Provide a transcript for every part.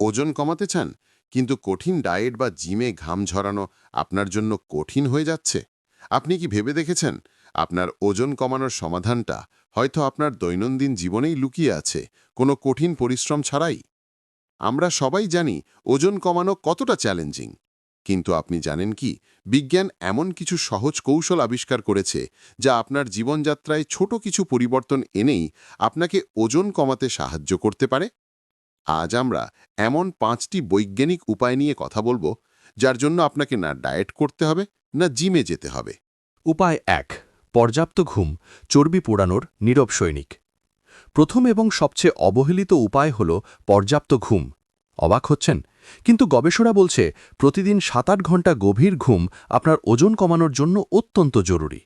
ওজন কমাতে চান, কিন্তু কঠিন ডায়েট বা জিমে ঘাম ঝরানো আপনার জন্য কঠিন হয়ে যাচ্ছে। আপনি কি ভেবে দেখেছেন? আপনার ওজন কমানোর সমাধানটা হয়তো আপনার দৈনন্দিন জীবনেই লুকিয়ে আছে, কোনো কঠিন পরিশ্রম ছাড়াই। আমরা সবাই জানি ওজন কমানো কতটা চ্যালেঞ্জিং, কিন্তু আপনি জানেন কি, বিজ্ঞান এমন কিছু সহজ কৌশল আবিষ্কার করেছে যা আপনার জীবনযাত্রায় ছোট কিছু পরিবর্তন এনেই আপনাকে ওজন কমাতে সাহায্য করতে পারে। আজ আমরা এমন পাঁচটি বৈজ্ঞানিক উপায় নিয়ে কথা বলব, যার জন্য আপনাকে না ডায়েট করতে হবে, না জিমে যেতে হবে। উপায় এক, পর্যাপ্ত ঘুম, চর্বি পোড়ানোর নীরব সৈনিক। প্রথম এবং সবচেয়ে অবহেলিত উপায় হল পর্যাপ্ত ঘুম। অবাক হচ্ছেন? কিন্তু গবেষণা বলছে, প্রতিদিন সাত আট ঘণ্টা গভীর ঘুম আপনার ওজন কমানোর জন্য অত্যন্ত জরুরি।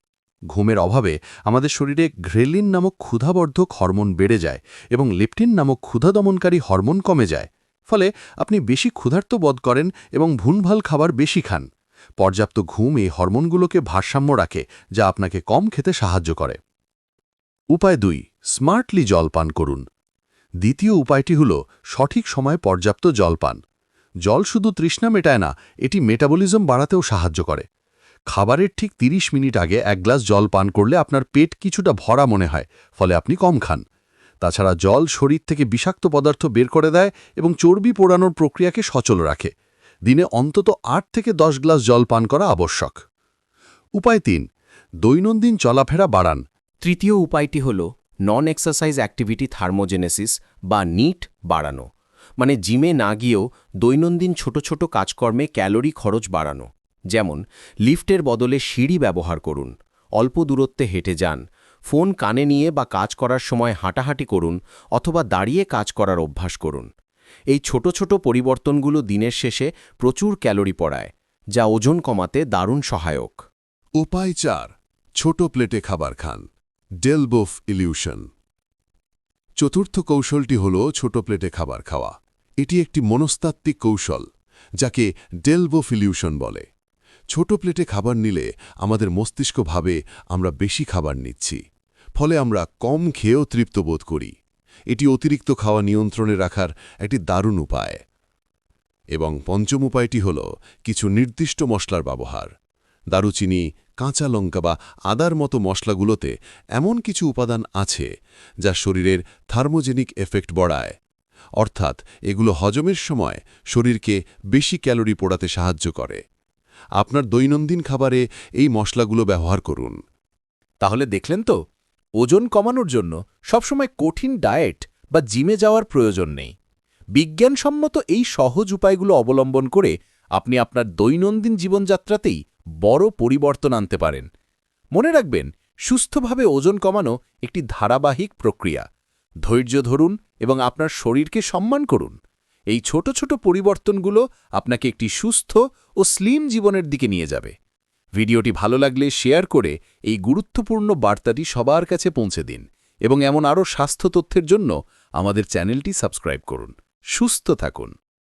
ঘুমের অভাবে আমাদের শরীরে ঘ্রেলিন নামক ক্ষুধাবর্ধক হরমোন বেড়ে যায় এবং লেপটিন নামক ক্ষুধা দমনকারী হরমোন কমে যায়। ফলে আপনি বেশি ক্ষুধার্ত বোধ করেন এবং ভুনভাল খাবার বেশি খান। পর্যাপ্ত ঘুম এই হরমোনগুলোকে ভারসাম্য রাখে, যা আপনাকে কম খেতে সাহায্য করে। উপায় দুই, স্মার্টলি জল পান করুন। দ্বিতীয় উপায়টি হল সঠিক সময়ে পর্যাপ্ত জল পান জল শুধু তৃষ্ণা মেটায় না, এটি মেটাবলিজম বাড়াতেও সাহায্য করে। খাবারের ঠিক ৩০ মিনিট আগে এক গ্লাস জল পান করলে আপনার পেট কিছুটা ভরা মনে হয়, ফলে আপনি কম খান। তাছাড়া জল শরীর থেকে বিষাক্ত পদার্থ বের করে দেয় এবং চর্বি পোড়ানোর প্রক্রিয়াকে সচল রাখে। দিনে অন্তত আট থেকে দশ গ্লাস জল পান করা আবশ্যক। উপায় তিন, দৈনন্দিন চলাফেরা বাড়ান। তৃতীয় উপায়টি হল নন এক্সারসাইজ অ্যাক্টিভিটি থার্মোজেনেসিস বা নিট বাড়ানো। মানে জিমে না গিয়েও দৈনন্দিন ছোট ছোট কাজকর্মে ক্যালোরি খরচ বাড়ানো। যেমন, লিফটের বদলে সিঁড়ি ব্যবহার করুন, অল্প দূরত্বে হেঁটে যান, ফোন কানে নিয়ে বা কাজ করার সময় হাঁটাহাঁটি করুন অথবা দাঁড়িয়ে কাজ করার অভ্যাস করুন। এই ছোট ছোট পরিবর্তনগুলো দিনের শেষে প্রচুর ক্যালোরি পড়ায়, যা ওজন কমাতে দারুণ সহায়ক। উপায় চার, ছোট প্লেটে খাবার খান ডেলবোফ ইলিউশন। চতুর্থ কৌশলটি হল ছোট প্লেটে খাবার খাওয়া। এটি একটি মনস্তাত্ত্বিক কৌশল, যাকে ডেলবোফ ইলিউশন বলে। ছোট প্লেটে খাবার নিলে আমাদের মস্তিষ্ক ভাবে আমরা বেশি খাবার নিচ্ছি। ফলে আমরা কম খেয়েও তৃপ্ত বোধ করি। এটি অতিরিক্ত খাওয়া নিয়ন্ত্রণে রাখার একটি দারুণ উপায়। এবং পঞ্চম উপায়টি হল কিছু নির্দিষ্ট মশলার ব্যবহার। দারুচিনি, কাঁচা লঙ্কা বা আদার মতো মশলাগুলোতে এমন কিছু উপাদান আছে যা শরীরের থার্মোজেনিক এফেক্ট বড়ায়। অর্থাৎ এগুলো হজমের সময় শরীরকে বেশি ক্যালোরি পোড়াতে সাহায্য করে। আপনার দৈনন্দিন খাবারে এই মশলাগুলো ব্যবহার করুন। তাহলে দেখলেন তো, ওজন কমানোর জন্য সবসময় কঠিন ডায়েট বা জিমে যাওয়ার প্রয়োজন নেই। বিজ্ঞানসম্মত এই সহজ উপায়গুলো অবলম্বন করে আপনি আপনার দৈনন্দিন জীবনযাত্রাতেই বড় পরিবর্তন আনতে পারেন। মনে রাখবেন, সুস্থভাবে ওজন কমানো একটি ধারাবাহিক প্রক্রিয়া। ধৈর্য ধরুন এবং আপনার শরীরকে সম্মান করুন। এই ছোট ছোট পরিবর্তনগুলো আপনাকে একটি সুস্থ ও স্লিম জীবনের দিকে নিয়ে যাবে। ভিডিওটি ভালো লাগলে শেয়ার করে এই গুরুত্বপূর্ণ বার্তাটি সবার কাছে পৌঁছে দিন এবং এমন আরও স্বাস্থ্য তথ্যের জন্য আমাদের চ্যানেলটি সাবস্ক্রাইব করুন। সুস্থ থাকুন।